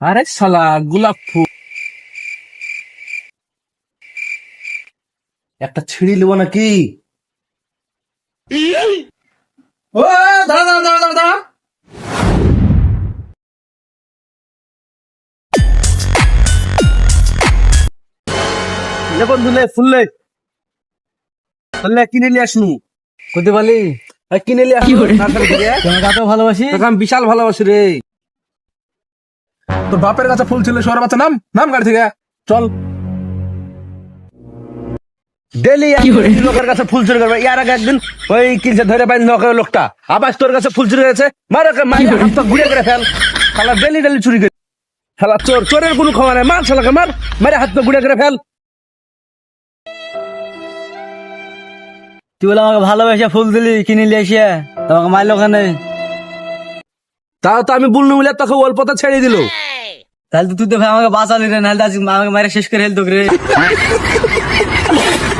আরে শালা গোলাপ ফুল। একটা ছিঁড়ি নেব নাকি? ও দাঁড়া দাঁড়া দাঁড়া দাঁড়া দাঁড়া। লে বন্ধু লে ফুললে ফুললে কিনে নিয়ে আসনু। কোথায় বলি। কিনে নিয়ে আসনু। তোমাকে এত ভালোবাসি? তোকে আমি বিশাল ভালোবাসি রে। তোর বাপের কাছে ফুল ছিল শহরের বাচ্চা নাম নাম গাড়ি থেকে। চল। ডেলি লোকের কাছে ফুল চুরি করবে। ইয়ার আগে একদিন ওই কিনছে ধরে পাই নকের লোকটা আবার তোর কাছে ফুল চুরি হয়েছে মারে মারে হাত ঘুরে করে ফেল। শালা ডেলি ডেলি চুরি করে শালা চোর চোরের কোনো ক্ষমা নাই। মার শালাকে মার মারে হাত ঘুরে করে ফেল। তুই বলে আমাকে ভালোবেসে ফুল দিলি কিনে নিয়ে এসে। তোমাকে মারলো ওখানে তাও তো আমি বলনু বলে তোকে অল্পতা ছেড়ে দিল। তাহলে তো তুই তো ভাই আমাকে বাঁচালি রে, নাহলে আজকে আমাকে মারে শেষ করে হেলতো রে।